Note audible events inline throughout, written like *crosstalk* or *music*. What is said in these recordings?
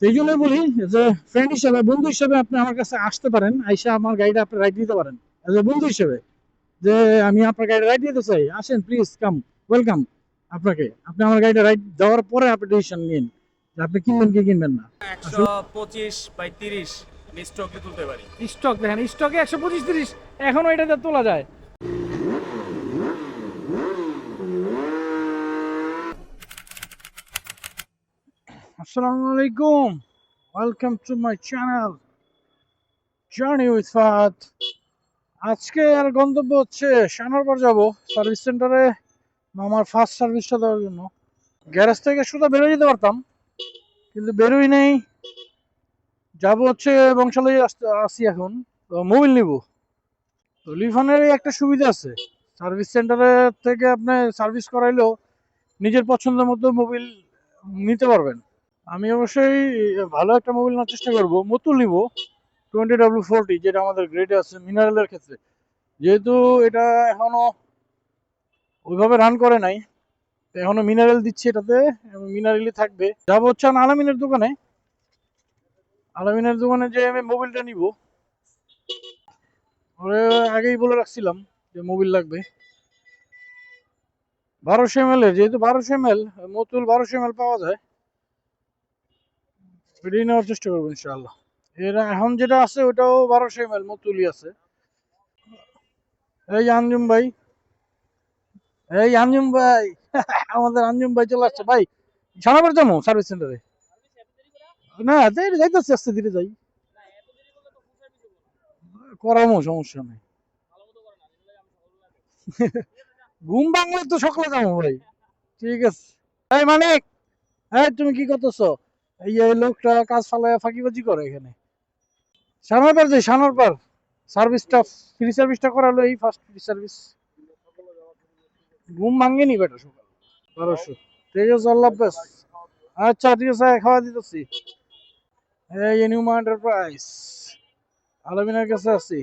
সেই জন্য বলি যে ফ্রেন্ড হিসেবে বন্ধু হিসেবে আপনি আমার কাছে আসতে পারেন আইসা আমার গাড়িটা আপনি রাইড দিতে পারেন। এজ এ বন্ধু হিসেবে যে আমি আপনার গাড়িটা রাইড দিতে চাই আসেন প্লিজ কাম ওয়েলকাম আপনাকে। আপনি আমার গাড়িটা রাইড দেওয়ার পরে আপনি ডিসিশন নিন যে আপনি কিনবেন কি কিনবেন না। একশো পঁচিশ বাই তিরিশ স্টকে তুলতে পারি। স্টক দেখেন স্টকে একশো পঁচিশ তিরিশ এখনও এটাতে তোলা যায়। আসসালামু আলাইকুম। Welcome to my channel journey with Fahad আজকে আর গন্তব্য হচ্ছে শানারপাড় যাব সার্ভিস সেন্টারে আমার ফার্স্ট সার্ভিসটা দেওয়ার জন্য। গ্যারেজ থেকে শুধু বেরোয় যেতে পারতাম, কিন্তু বেরোই নেই। যাব হচ্ছে বংশালয় আসতে আসি এখন মোবিল নিব। তো লিফানের একটা সুবিধা আছে সার্ভিস সেন্টারে থেকে আপনি সার্ভিস করাইলেও নিজের পছন্দ মতো মোবিল নিতে পারবেন। আমি অবশ্যই ভালো একটা মোবিল নেওয়ার চেষ্টা করব। মতুল নিব টোয়েন্টি ডাব্লিউ ফোরটি যেটা আমাদের গ্রেডে আছে মিনারেলের ক্ষেত্রে। যেহেতু এটা এখনও ওইভাবে রান করে নাই, তো এখনও মিনারেল দিচ্ছে এটাতে মিনারেলই থাকবে। যাব হচ্ছে আলামিনের দোকানে। আলামিনের দোকানে যে আমি মোবিলটা নিব। ওরে, আগেই বলে রাখছিলাম যে মোবিল লাগবে। বারোশো এম এর, যেহেতু বারোশো এম এল মতুল বারোশো এম পাওয়া যায়। এটাই নেওয়ার চেষ্টা করব এর এখন যেটা আছে ওটাও বারোশো এম এল, মতুলি আছে। এই আঞ্জুম ভাই। এই আঞ্জুম ভাই, *laughs* আমাদের আঞ্জুম ভাই চলে আসছে। ভাই সার্ভিস সেন্টারে না আস্তে ধীরে যাই। করামো, সমস্যা নেই। *laughs* ঘুম ভাঙলে তো সকালে যাব ভাই। ঠিক আছে। এই মানিক এই তুমি কি করতেছো? এই লোকটা কাজ ফালায় ফাঁকিবাজি করে এখানে। সানোয়ার পার যাই সার্ভিসটা, ফ্রি সার্ভিসটা করালো এই ফার্স্ট ফ্রি সার্ভিস ঘুম ভাঙেনি বেটা সকাল। বারোশো। আল্লাহ আচ্ছা ঠিক আছে, খাওয়া দিতেছি। এই নিউমা এন্টারপ্রাইজ আলমিনের কাছে আছি।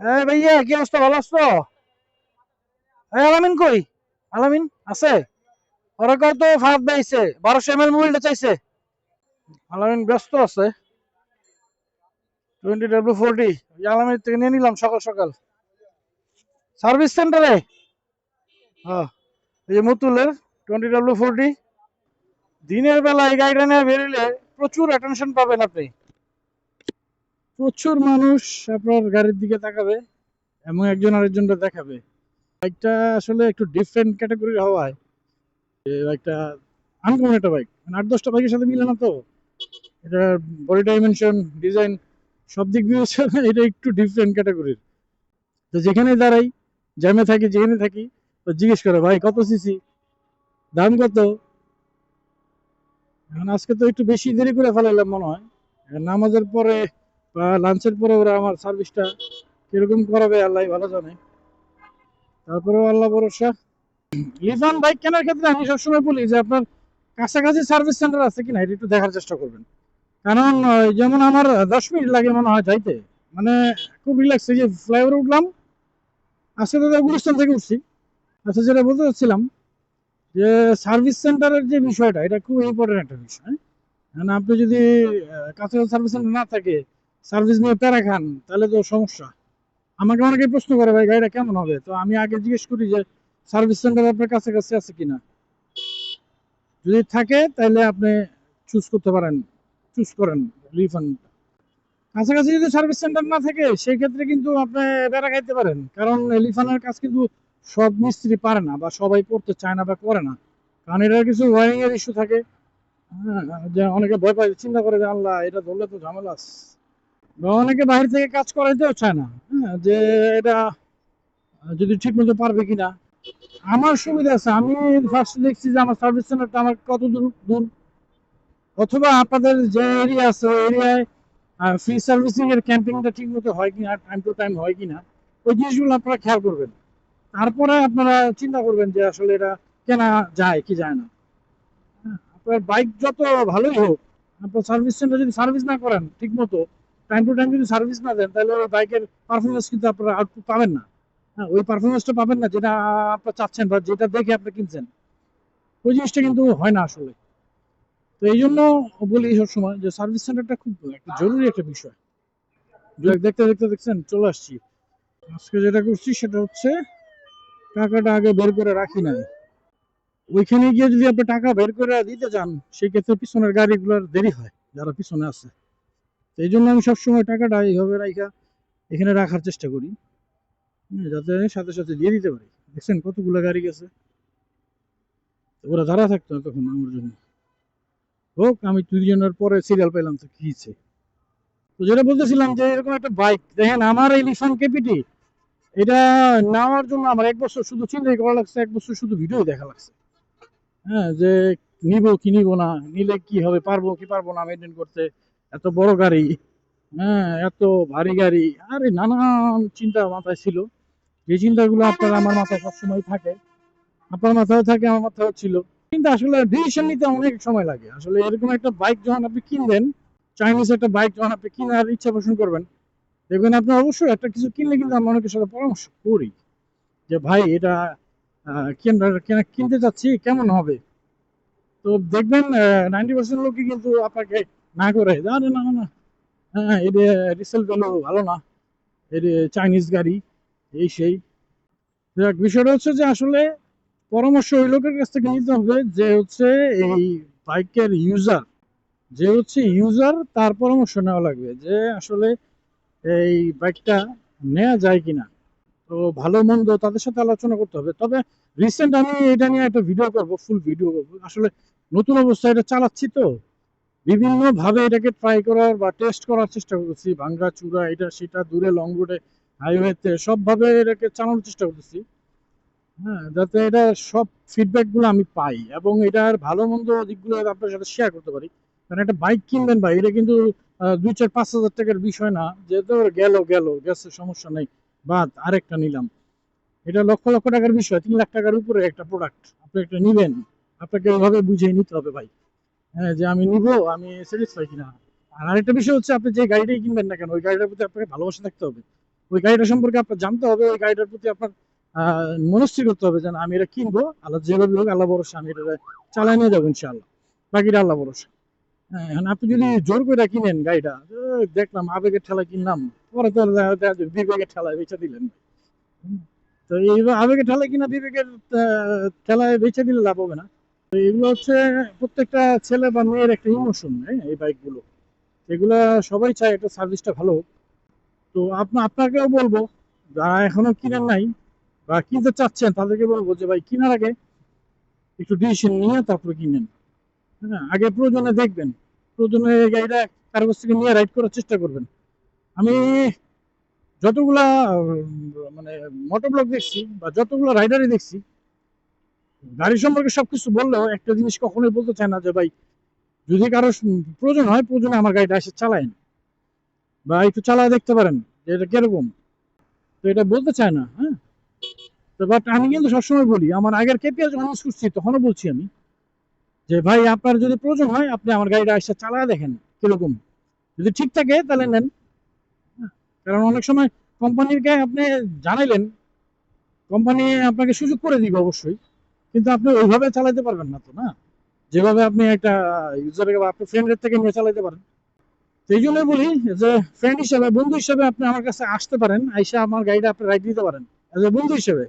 এই ভাইয়া, কি অবস্থা? ভালো আছো? এই আলামিন কই? আলামিন, আছে? ওরা কত ফাঁদ দিয়েছে, বারোশো এম এল মোবাইলটা চাইছে। আলামিন ব্যস্ত আছে। টোয়েন্টি ডাব্লিউ ফোরটি আলামিন থেকে নিয়ে নিলাম সকাল সকাল। সার্ভিস সেন্টারে? হ্যাঁ এই যে মুতুলের টোয়েন্টি ডাব্লিউ ফোরটি দিনের বেলা এই গাড়িটা নিয়ে বেরোলে প্রচুর অ্যাটেনশন পাবেন আপনি। প্রচুর মানুষ আপনার গাড়ির দিকে তাকাবে এবং একজন আরেকজনটা দেখাবে। বাইকটা আসলে একটু ডিফারেন্ট ক্যাটাগরির হওয়ায়। আনকমন একটা বাইক মানে আট, দশটা বাইকের সাথে মিলে না তো? এটা বডি ডাইমেনশন ডিজাইন সব দিক এটা একটু ডিফারেন্ট ক্যাটাগরির তো যেখানে দাঁড়াই জ্যামে থাকি, যেখানে থাকি, তো জিজ্ঞেস করে, ভাই, কত সিসি দাম কত? এখন আজকে তো একটু বেশি দেরি করে ফেলাইলাম মনে হয়। নামাজের পরে বা লাঞ্চের পরে ওরা আমার সার্ভিসটা কীরকম করাবে আল্লাহ ভালো জানে। তারপরেও আল্লাহ ভরসা। লিফান বাইক কেনার ক্ষেত্রে আমি সবসময় বলি যে আপনার কাছাকাছি সার্ভিস সেন্টার আছে কিনা এটা একটু দেখার চেষ্টা করবেন। কারণ যেমন আমার দশ মিনিট লাগে মনে হয় যাইতে। মানে খুব রিল্যাক্স যে ফ্লাইওভার উঠলাম আজকে তো গুলিস্তান থেকে উঠছি। আচ্ছা যেটা বলতে চাচ্ছিলাম যে সার্ভিস সেন্টারের যে বিষয়টা, এটা খুব ইম্পর্টেন্ট একটা বিষয়। কারণ আপনি যদি কাছাকাছি সার্ভিস সেন্টার না থাকে সার্ভিস নিয়ে প্যারা খান, তাহলে তো সমস্যা। আমাকে অনেকে প্রশ্ন করে, ভাই, গাড়িটা কেমন হবে? তো আমি আগে জিজ্ঞেস করি যে সার্ভিস সেন্টার আপনার কাছাকাছি আছে কিনা? যদি থাকে তাহলে আপনি চুজ করতে পারেন। চুজ করেন রিফান্ড কাছাকাছি যদি সার্ভিস সেন্টার না থাকে সেই ক্ষেত্রে কিন্তু আপনি বেড়া খাইতে পারেন। কারণ এলিফানের কাজ কিন্তু সব মিস্ত্রি পারে না বা সবাই করতে চায় না বা করে না। কারণ এটার কিছু ওয়ারিং এর ইস্যু থাকে। হ্যাঁ, যে অনেকে ভয় পায় চিন্তা করে যে আল্লাহ এটা ধরলে তো ঝামেলা বা অনেকে বাইরে থেকে কাজ করাইতেও চায় না। হ্যাঁ যে এটা যদি ঠিক মতো পারবে কিনা আমার সুবিধা আছে। আমি ফার্স্ট দেখছি যে আমার সার্ভিস সেন্টারটা আমার কত দূর দূর? অথবা আপনাদের যে এরিয়া আছে ওই এরিয়ায় ফ্রি সার্ভিসিং এর ক্যাম্পিংটা ঠিক মতো হয় কিনা টাইম টু টাইম হয় কিনা ওই জিনিসগুলো আপনারা খেয়াল করবেন। তারপরে আপনারা চিন্তা করবেন যে আসলে এটা কেনা যায় কি যায় না। হ্যাঁ, আপনার বাইক যত ভালোই হোক আপনার সার্ভিস সেন্টার যদি সার্ভিস না করেন ঠিক মতো টাইম টু টাইম যদি সার্ভিস না দেন তাহলে বাইকের পারফরমেন্স কিন্তু আপনারা আউটপুট পাবেন না। ওই পারফরমেন্সটা পাবেন না, যেটা আপনার চাচ্ছেন বা যেটা দেখে আপনি কিনছেন। ওই জিনিসটা কিন্তু হয় না আসলে। তো এই জন্য বলি সবসময় যে সার্ভিস সেন্টারটা খুব একটা জরুরি একটা বিষয়। দেখ- দেখতে দেখতে, দেখছেন, চলে আসছি। আজকে যেটা করছি সেটা হচ্ছে, টাকাটা আগে বের করে রাখি নাই। ওইখানে গিয়ে যদি আপনি টাকা বের করে দিতে চান সেই ক্ষেত্রে পিছনের গাড়িগুলোর দেরি হয়, যারা পিছনে আছে। তো এই জন্য আমি সবসময় টাকাটা এইভাবে রাখা এখানে রাখার চেষ্টা করি। যাতে সাথে সাথে দিয়ে দিতে পারি। দেখছেন কতগুলো গাড়ি গেছে? ওরা থাকতো না তখন আমার জন্য। হোক, আমি দুজনের পরে সিরিয়াল পেলাম তো কি তো যেটা বলতেছিলাম যে এরকম একটা বাইক দেখেন আমার এই কেপিটি এটা নেওয়ার জন্য আমার এক বছর শুধু চিন্তাই করা লাগছে, এক বছর শুধু ভিডিও দেখা লাগছে। হ্যাঁ যে নিব কি নিব না, নিলে কি হবে, পারব কি পারব না মেনটেন করতে, এত বড় গাড়ি হ্যাঁ এত ভারী গাড়ি, আরে নানান চিন্তা মাথায় ছিল। যে চিন্তাগুলো আপনার আমার মাথায় সবসময় থাকে আপনার মাথায় থাকে আমার মাথায় ছিল। কিন্তু আসলে ডিসিশন নিতে অনেক সময় লাগে। আসলে এরকম একটা বাইক যখন আপনি কিনবেন চাইনিজ একটা বাইক যখন আপনি কেনার ইচ্ছা পোষণ করবেন দেখবেন আপনি অবশ্যই একটা কিছু কিনলে কিন্তু আমরা অনেকের সাথে পরামর্শ করি যে ভাই এটা কেন- কেন- কিনতে চাচ্ছি কেমন হবে? তো দেখবেন নাইনটি পার্সেন্ট লোকই কিন্তু আপনাকে না করে না না, না হ্যাঁ এটা রিসেল ভ্যালু ভালো না এটা চাইনিজ গাড়ি। এই সেই। বিষয়টা হচ্ছে যে আসলে পরামর্শ ওই লোকের কাছ থেকে নিতে হবে যে হচ্ছে এই বাইকের ইউজার যে হচ্ছে ইউজার তার পরামর্শ নেওয়া লাগবে যে আসলে এই বাইকটা নেওয়া যায় কিনা। তো ভালো মন্দ তাদের সাথে আলোচনা করতে হবে। তবে রিসেন্ট আমি এটা নিয়ে একটা ভিডিও করব ফুল ভিডিও করব। আসলে নতুন অবস্থায় এটা চালাচ্ছি তো। বিভিন্নভাবে এটাকে ট্রাই করার বা টেস্ট করার চেষ্টা করছি ভাঙ্গা, চূড়া, এটা, সেটা, দূরে লং রুটে হাইওয়েতে সবভাবে এটাকে চালানোর চেষ্টা করতেছি। হ্যাঁ যাতে এটা সব ফিডব্যাকগুলো আমি পাই এবং এটার ভালো মন্দ দিকগুলো আপনার সাথে শেয়ার করতে পারি। কারণ একটা বাইক কিনবেন ভাই, এটা কিন্তু দুই চার পাঁচ হাজার টাকার বিষয় না। যে তো গেল গেল, গেছে, সমস্যা নেই। বাদ, আরেকটা নিলাম। এটা লক্ষ লক্ষ টাকার বিষয়, তিন লাখ টাকার উপরে একটা প্রোডাক্ট আপনি একটা নিবেন। আপনাকে ওইভাবে বুঝিয়ে নিতে হবে ভাই। হ্যাঁ যে আমি নিব, আমি স্যাটিসফাই কিনা। আর আরেকটা বিষয় হচ্ছে, আপনি যে গাড়িটাই কিনবেন না কেন, ওই গাড়িটার প্রতি আপনাকে ভালোবাসা থাকতে হবে। ওই গাড়িটা সম্পর্কে আপনার জানতে হবে, ওই গাড়িটার প্রতি আপনার মনস্থির করতে হবে যে আমি এটা কিনবো, আল্লাহ যেভাবে হোক, আল্লাহ ভরসা, আমি এটা চালাই নিয়ে যাব ইনশাআল্লাহ। বাকিটা আল্লাহ ভরসা। হ্যাঁ আপনি যদি জোর করে কিনেন গাড়িটা দেখলাম আবেগের ঠেলা কিনলাম, পরে তো বিবেকের ঠেলায় বেচে দিলেন তো এইবার আবেগের ঠেলায় কিনা বিবেকের ঠেলায় বেচে দিলে লাভ হবে না। তো এগুলো হচ্ছে প্রত্যেকটা ছেলে বা মেয়ের একটা ইমোশন এই বাইকগুলো। এগুলা সবাই চায় একটা সার্ভিসটা ভালো হোক। তো আপনা আপনাকেও বলব, যারা এখনও কিনেন নাই বা কিনতে চাচ্ছেন, তাদেরকে বলব যে, ভাই, কেনার আগে একটু ডিসিশন নিয়ে তারপরে কিনেন। হ্যাঁ আগে প্রয়োজনে দেখবেন। প্রয়োজনে গাড়িটা কারও কাছ থেকে নিয়ে রাইড করার চেষ্টা করবেন। আমি যতগুলা মানে মোটর ব্লগ দেখছি বা যতগুলো রাইডারই দেখছি, গাড়ি সম্পর্কে সবকিছু বললেও একটা জিনিস কখনোই বলতে চায় না যে, ভাই, যদি কারও প্রয়োজন হয়, প্রয়োজনে আমার গাড়িটা এসে চালায়েন। বা একটু চালায় দেখতে পারেন যে এটা কীরকম। তো এটা বলতে চায় না হ্যাঁ? তো বাট আমি কিন্তু সবসময় বলি আমার আগের কেপিএস ইউজ করছি তখনও বলছি আমি যে ভাই আপনার যদি প্রয়োজন হয় আপনি আমার গাড়িটা এসে চালায় দেখেন কীরকম। যদি ঠিক থাকে তাহলে নেন। হ্যাঁ, কারণ অনেক সময় কোম্পানির গায়ে আপনি জানাইলেন কোম্পানি আপনাকে সুযোগ করে দিবে অবশ্যই কিন্তু আপনি ওইভাবে চালাতে পারবেন না তো না? যেভাবে আপনি একটা ইউজারের বা আপনার ফ্রেন্ডের থেকে নিয়ে চালাতে পারেন। সেই জন্যই বলি যে ফ্রেন্ড হিসেবে, বন্ধু হিসেবে আপনি আমার কাছে আসতে পারেন, আইসা আমার গাড়িটা আপনি রাইড দিতে পারেন। এজ এ বন্ধু হিসেবে,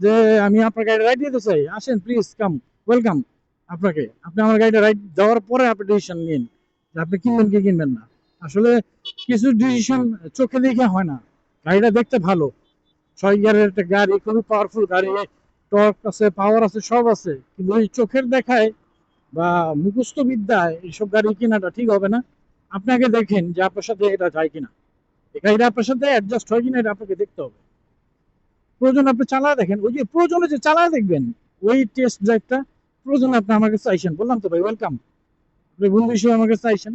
যে আমি আপনার গাড়িটা রাইড দিতে চাই, আসেন প্লিজ কাম ওয়েলকাম আপনাকে। আপনি আমার গাড়িটা রাইড দেওয়ার পরে আপনি ডিসিশন নিন যে আপনি কিনবেন কি কিনবেন না। আসলে কিছু ডিসিশন চোখে দেখে হয় না। গাড়িটা দেখতে ভালো। ছয় গিয়ারের একটা গাড়ি, খুবই পাওয়ারফুল গাড়ি। টর্ক আছে পাওয়ার আছে, সব আছে। কিন্তু ওই চোখের দেখায় বা মুখস্থ বিদ্যায় এইসব গাড়ি কেনাটা ঠিক হবে না। আপনাকে দেখেন যে আপনার সাথে এটা যায় কিনা। এই গাড়িটা আপনার সাথে অ্যাডজাস্ট হয় কিনা, এটা আপনাকে দেখতে হবে। প্রয়োজন আপনি চালা দেখেন। ওই যে প্রয়োজনে যে চালা দেখবেন, ওই টেস্ট ড্রাইভটা প্রয়োজনে আপনি আমার কাছে আইসেন। বললাম তো ভাই ওয়েলকাম আপনি বন্ধু হিসেবে আমার কাছে আইসেন।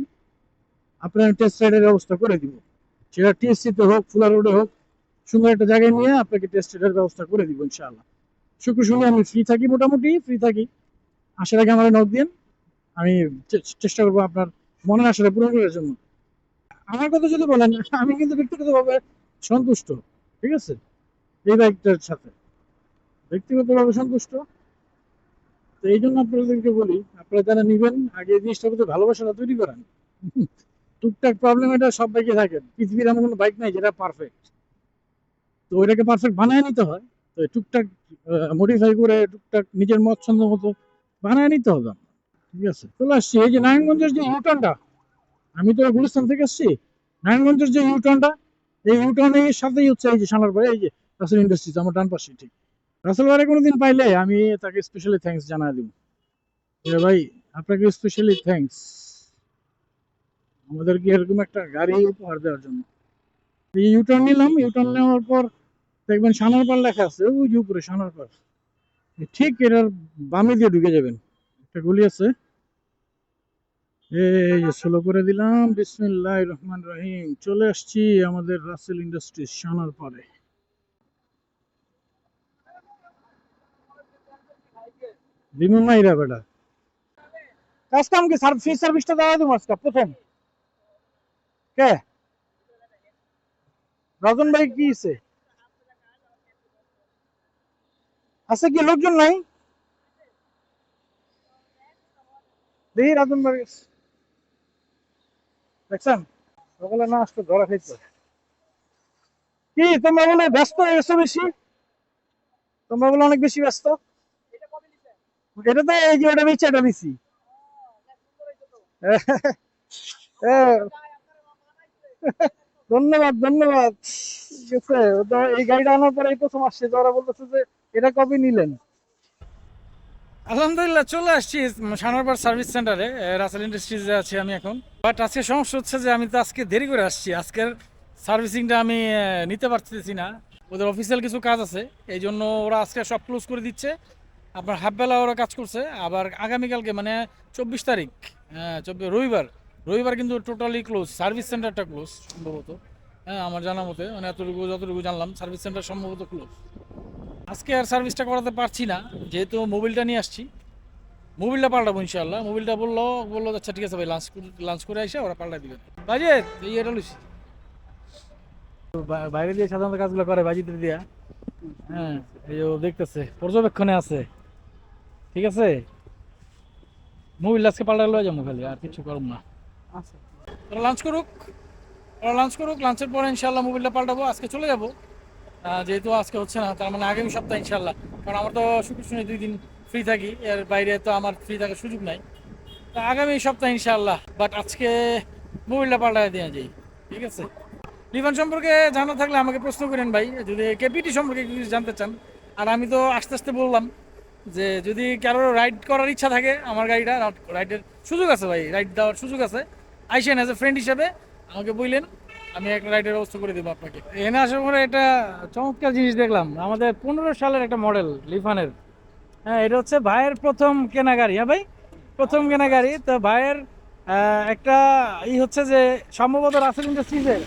আপনার টেস্ট রাইডের ব্যবস্থা করে দিব। সেটা টিএসসিতে হোক ফুলা রোডে হোক, সুন্দর একটা জায়গায় নিয়ে আপনাকে টেস্ট রাইডের ব্যবস্থা করে দিব ইনশাআল্লাহ। শুক্র শুনে, আমি ফ্রি থাকি মোটামুটি ফ্রি থাকি। আসার আগে আমার নক দিন আমি চেষ্টা করব আপনার মনের আশাটা পূরণ করার জন্য। আমার কথা যদি বলেন, আমি কিন্তু ব্যক্তিগতভাবে সন্তুষ্ট, ঠিক আছে? এই বাইকটার সাথে। ব্যক্তিগতভাবে সন্তুষ্ট। তো এই জন্য আপনাদেরকে বলি, আপনারা যারা নিবেন, আগে এই জিনিসটার প্রতি ভালোবাসাটা তৈরি করেন। টুকটাক প্রবলেম এটা সব বাইকে থাকে। পৃথিবীর এমন কোনো বাইক নাই যেটা পারফেক্ট তো ওইটাকে পারফেক্ট বানায় নিতে হয়। তো টুকটাক মডিফাই করে টুকটাক নিজের মতছন্দ মতো বানায় নিতে হবে। ঠিক আছে। চলে আসছি, এই যে নারায়ণগঞ্জের যে ইউটার্নটা আমি তো গুলিস্তান থেকে আসছি, নারায়ণগঞ্জের যে ইউটার্নটা এই ইউটার্নের সাথেই হচ্ছে এই যে সানার পরে এই যে রাসেল ইন্ডাস্ট্রিজ, আমার ডান পাশে, ঠিক। রাসেল কোনোদিন পাইলে আমি তাকে স্পেশালি থ্যাঙ্কস জানাই দিব। ভাই, আপনাকে স্পেশালি থ্যাঙ্কস আমাদেরকে এরকম একটা গাড়ি উপহার দেওয়ার জন্য। এই ইউটার্ন নিলাম ইউটার্ন নেওয়ার পর দেখবেন সানারপার লেখা আছে, ওই যে উপরে সানারপার ঠিক এটার বামে দিয়ে ঢুকে যাবেন। একটা গলি আছে। এই যে স্লো করে দিলাম। বিসমিল্লাহ রহমান রহিম। চলে আসছি আমাদের রাসেল ইন্ডাস্ট্রিজ সানার পরে। দিনু মাইরা বেটা। কাজ কাম কি? সার্ভিস ফ্রি সার্ভিসটা দেওয়া দেবো আজকে, প্রথম। কে? রাজন ভাই কি হইছে? আছে কি? লোকজন নাই? দেখি রাজন ভাই দেখছেন? সকালে না আসতে ধরা খাইছে। কি তোমরা বলে ব্যস্ত হয়ে গেছো বেশি? তোমরা বলে অনেক বেশি ব্যস্ত। এটা তো এই যে ওটা বেচে, এটা বেশি ধন্যবাদ ধন্যবাদ। ঠিক আছে এই গাড়িটা আনার পরে এই প্রথম আসছে ওরা বলতেছে যে এটা কবে নিলেন? আলহামদুলিল্লাহ, চলে আসছি সানারপাড় সার্ভিস সেন্টারে রাসেল ইন্ডাস্ট্রিজে আছি আমি এখন। বাট আজকে সমস্যা হচ্ছে যে আমি তো আজকে দেরি করে আসছি। আজকের সার্ভিসিংটা আমি নিতে পারতেছি না। ওদের অফিসিয়াল কিছু কাজ আছে, এই জন্য ওরা আজকে সব ক্লোজ করে দিচ্ছে। আপনার হাফবেলা ওরা কাজ করছে, আবার আগামীকালকে মানে চব্বিশ তারিখ হ্যাঁ চব্বিশ, রবিবার। রবিবার কিন্তু টোটালি ক্লোজ সার্ভিস সেন্টারটা ক্লোজ সম্ভবত। হ্যাঁ আমার জানা মতে মানে এতটুকু যতটুকু জানলাম, সার্ভিস সেন্টার সম্ভবত ক্লোজ আজকে আর সার্ভিসটা করাতে পারছি না যেহেতু মোবিলটা নিয়ে আসছি। মোবিলটা পাল্টাবো ইনশাল্লাহ মোবিলটা বলল বলল আচ্ছা ঠিক আছে ভাই লাঞ্চ লাঞ্চ করে এসে ওরা পাল্টাই দিবেন বাজে এই এটা লুছি বাইরে দিয়ে সাধারণত কাজগুলো করে বাজিতে দিয়া। হ্যাঁ এই ও দেখতেছে পর্যবেক্ষণে আছে। ঠিক আছে? মোবিল আজকে পাল্টা লয়ে যাব খালি আর কিছু করব না। আচ্ছা। ওরা লাঞ্চ করুক ওরা লাঞ্চ করুক লাঞ্চের পরে ইনশাল্লাহ মোবিলটা পাল্টাবো আজকে চলে যাব। যেহেতু আজকে হচ্ছে না, তার মানে আগামী সপ্তাহে ইনশাল্লাহ কারণ আমার তো শুক্র শনি দুই দিন ফ্রি থাকি, এর বাইরে তো আমার ফ্রি থাকার সুযোগ নাই। আগামী সপ্তাহে ইনশাল্লাহ বাট আজকে মোবিলটা পাল্টায় দেওয়া যাই ঠিক আছে? লিভান সম্পর্কে জানা থাকলে আমাকে প্রশ্ন করেন ভাই, যদি কেপিটি সম্পর্কে কিছু জানতে চান। আর আমি তো আস্তে আস্তে বললাম যে যদি কারও রাইড করার ইচ্ছা থাকে আমার গাড়িটা রাইডের সুযোগ আছে ভাই রাইড দেওয়ার সুযোগ আছে। আইসেন অ্যাজ এ ফ্রেন্ড হিসেবে, আমাকে বললেন আমি একটা রাইডের ব্যবস্থা করে দেবো আপনাকে। এখানে আসার পরে একটা চমৎকার জিনিস দেখলাম। আমাদের পনেরো সালের একটা মডেল, লিফানের। হ্যাঁ এটা হচ্ছে ভাইয়ের প্রথম কেনা গাড়ি হ্যাঁ ভাই, প্রথম কেনা গাড়ি তো ভাইয়ের একটা ই হচ্ছে যে, সম্ভবত রাসেল ইন্ডাস্ট্রিজের।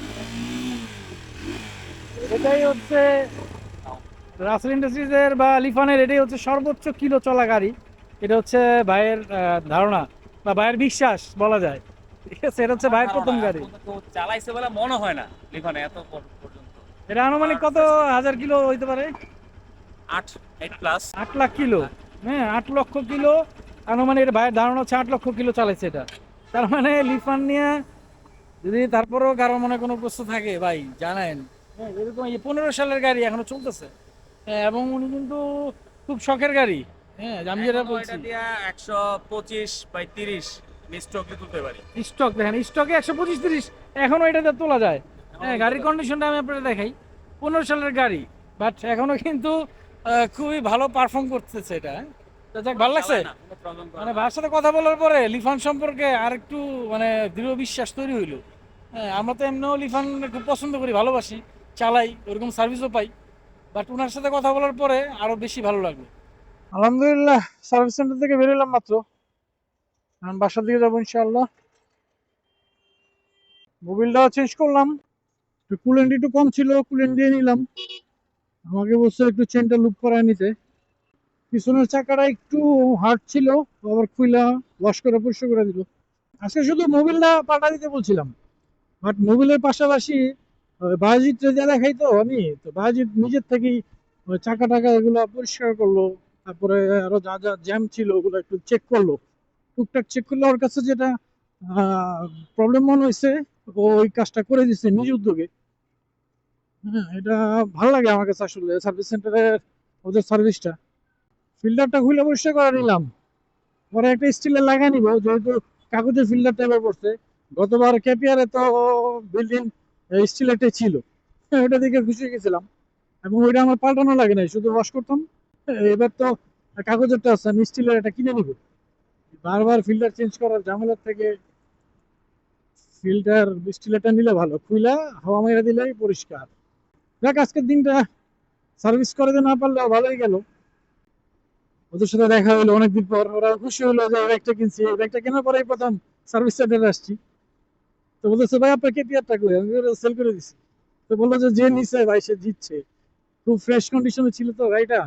এটাই হচ্ছে রাসেল ইন্ডাস্ট্রিজের বা লিফানের, এটাই হচ্ছে সর্বোচ্চ কিলো চলা গাড়ি। এটা হচ্ছে ভাইয়ের ধারণা বা ভাইয়ের বিশ্বাস বলা যায়। ঠিক আছে এটা হচ্ছে ভাইয়ের প্রথম গাড়ি। চালাইছে বলে মনে হয় না লিখনে এত পর্যন্ত। এটা আনুমানিক কত হাজার কিলো হইতে পারে? আট এইট প্লাস আট লাখ কিলো। হ্যাঁ আট লক্ষ কিলো। আনুমানিক এটা ভাইয়ের ধারণা হচ্ছে আট লক্ষ কিলো চালাইছে এটা। তার মানে লিফান নিয়ে যদি তারপরেও কারও মনে কোনো প্রশ্ন থাকে ভাই জানেন। হ্যাঁ এরকম এই পনেরো সালের গাড়ি এখনও চলতেছে। হ্যাঁ, এবং উনি কিন্তু খুব শখের গাড়ি। হ্যাঁ আমি যেটা বলছি। এটা একশো পঁচিশ বাই তিরিশ। স্টকে তুলতে পারি। স্টক দেখেন স্টকে একশো পঁচিশ তিরিশ এখনও এটাতে তোলা যায়। হ্যাঁ গাড়ির কন্ডিশনটা আমি আপনাদের দেখাই। পনেরো সালের গাড়ি বাট এখনও কিন্তু খুবই ভালো পারফর্ম করতেছে এটা হ্যাঁ? যাক ভালো লাগছে? মানে। ভাইয়ের সাথে কথা বলার পরে লিফান সম্পর্কে আর একটু মানে দৃঢ় বিশ্বাস তৈরি হইল। হ্যাঁ আমরা তো এমনিও লিফান খুব পছন্দ করি ভালোবাসি চালাই ওরকম সার্ভিসও পাই। বাট ওনার সাথে কথা বলার পরে আরও বেশি ভালো লাগল। আলহামদুলিল্লাহ সার্ভিস সেন্টার থেকে বেরোলাম মাত্র। এখন বাসার দিকে যাব ইনশাআল্লাহ। মোবিলটা চেঞ্জ করলাম। কুলেন্ট একটু কম ছিল কুলেন্ট দিয়ে নিলাম। আমাকে বলছে একটু চেনটা লুপ করায় নিতে। পিছনের চাকাটা একটু হার্ড ছিল আবার খুইলা ওয়াশ করে পরিষ্কার করে দিল। আজকে শুধু মোবিলটা পাল্টা দিতে বলছিলাম। বাট মোবিলের পাশাপাশি বাজিত যা দেখাই তো আমি, তো বাজিত নিজের থেকেই চাকা টাকা এগুলো পরিষ্কার করল। তারপরে আরও যা যা জ্যাম ছিল ওগুলো একটু চেক করল। টুকটাক চেক করল ওর কাছে যেটা প্রবলেম মনে হয়েছে ওই কাজটা করে দিচ্ছে নিজ উদ্যোগে। হ্যাঁ এটা ভালো লাগে আমার কাছে আসলে সার্ভিস সেন্টারের ওদের সার্ভিসটা ফিল্টারটা খুলে পরিষ্কার করে নিলাম। পরে একটা স্টিলের লাগাই নিব যেহেতু কাগজের ফিল্টার টাইপের পড়ছে। গতবার ক্যাপিয়ারে তো বিল্ডিং স্টিলেরটাই ছিল। হ্যাঁ, ওটা দেখে খুশি গেছিলাম। এবং ওইটা আমার পাল্টানো লাগে নাই শুধু ওয়াশ করতাম। এবার তো কাগজেরটা আছে আমি স্টিলের এটা কিনে নিব। বারবার ফিল্টার চেঞ্জ করার ঝামেলার থেকে ফিল্টার স্টিলেরটা নিলে ভালো, খুইলা হাওয়া মেরে দিলেই পরিষ্কার। দেখ, আজকের দিনটা সার্ভিস করে দিতে না পারলে ভালোই গেল। ওদের সাথে দেখা হলো অনেকদিন পর, ওরা খুশি হলো যে ব্যাগটা কিনছি, এই ব্যাগটা কেনার পরে প্রথম সার্ভিস সেন্টারে আসছি। তো বলতেছে ভাই, আপনার কেপিআরটা করে আমি সেল করে দিছি। তো বলল যে যে নিছে ভাই, সে জিতছে। খুব ফ্রেশ কন্ডিশনে ছিল তো গাড়িটা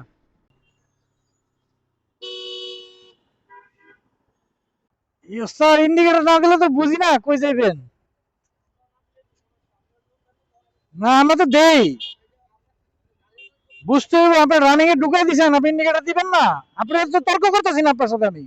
স্যার, ইন্ডিকেটর না দিলে তো বুঝি না, কই যাইবেন? না, আমরা তো দেই। বুঝতে হবে, আপনি রানিং এ ঢুকাই দিছেন, আপনি ইন্ডিকেটর দিবেন না। আপনি তো তর্ক করতেছেন আপনার সাথে আমি।